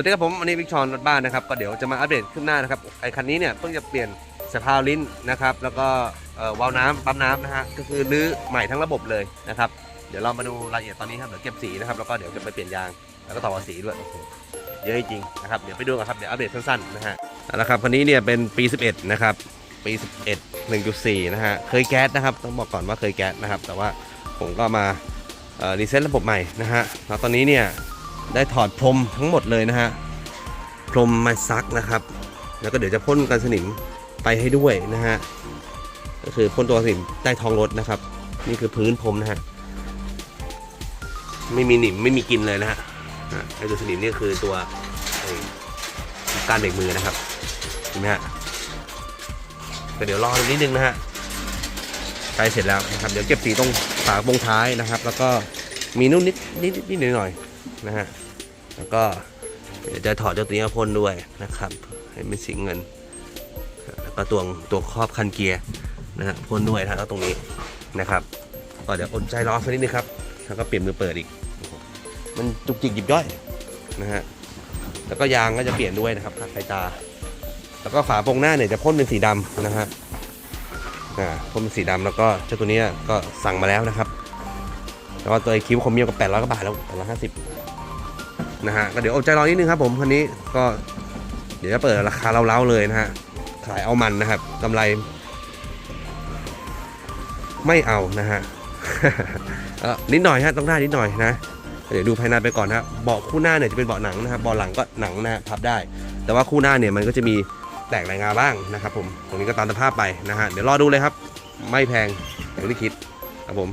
วัสดีครับผมวันนี้วิกชอนรถบ้านนะครับก็เดี๋ยวจะมาอัปเดตขึ้นหน้านะครับไอคันนี้เนี่ยเพิ่งจะเปลี่ยนสะพาวลิ้นนะครับ แล้วก็วาล์วน้ำปั๊มน้ำนะฮะก็คือรื้อใหม่ทั้งระบบเลยนะครับเดี๋ยวเรามาดูรายละเอียดตอนนี้ครับเดี๋ยวเก็บสีนะครับแล้วก็เดี๋ยวจะไปเปลี่ยนยางแล้วก็ต่อสีด้วยเยอะจริงๆนะครับเดี๋ยวไปดูกันครับเดี๋ยวอัปเดตสั้นๆนะฮะเอาละครับคันนี้เนี่ยเป็นปี 11 นะครับ ปี 11 1.4 นะฮะเคยแก๊สนะครับต้องบอกก่อนว่าเคยแก๊สนะครับแต่ว่าผมก็มารีเซ็ตระบบใหม่นะฮะแล้วตอนนี้เนี่ย ได้ถอดพรมทั้งหมดเลยนะฮะพรมมาซักนะครับ แล้วก็เดี๋ยวจะพ่นกันสนิมไปให้ด้วยนะฮะก็คือพ่นตัวสนิมใต้ท้องรถนะครับ นี่คือพื้นพรมนะฮะไม่มีหนิมไม่มีกินเลยนะฮะไอ้ตัวสนิมนี่คือตัวการเบรกมือนะครับเห็นไหมฮะก็เดี๋ยวรอนิดนึงนะฮะใกล้เสร็จแล้วนะครับ เดี๋ยวเก็บสีตรงฝากระโปรงท้ายนะครับ แล้วก็ มีนุ่นนิดนิดนิดหน่อยหน่อยๆนะฮะแล้วก็เดี๋ยวจะถอดเจ้าตัวนี้พ่นด้วยนะครับ ให้เป็นสีเงิน แล้วก็ตัวตัวครอบคันเกียร์นะฮะพ่นด้วยนะแล้วตรงนี้นะครับก็เดี๋ยวอดใจรอสักนิดนึงครับแล้วก็เปลี่ยนมือเปิดอีก มันจุกจิกหยิบย่อยนะฮะแล้วก็ยางก็จะเปลี่ยนด้วยนะครับขัดสายตา แล้วก็ฝาโปรงหน้าเนี่ยจะพ่นเป็นสีดำนะฮะอ่าพ่นเป็นสีดำแล้วก็เจ้าตัวนี้ก็สั่งมาแล้วนะครับ แล้วก็ตัวไอคิวคอมเมียกับแปดร้อยกว่าบาทแล้วแปดร้อยห้าสิบนะฮะก็เดี๋ยวอดใจรอนิดนึงครับผมคันนี้ก็เดี๋ยวจะเปิดราคาเล้าๆเลยนะฮะขายเอามันนะครับกำไร ไม่เอานะฮะนิดหน่อยฮะต้องได้นิดหน่อยนะเดี๋ยวดูภายในไปก่อนนะเบาะคู่หน้าเนี่ยจะเป็นเบาะหนังนะครับเบาะหลังก็หนังนะฮะพับได้ แต่ว่าคู่หน้าเนี่ยมันก็จะมีแตกรายงาบ้างนะครับผมตรงนี้ก็ตามสภาพไปนะฮะเดี๋ยวรอดูเลยครับ ไม่แพงอย่างที่คิดครับผม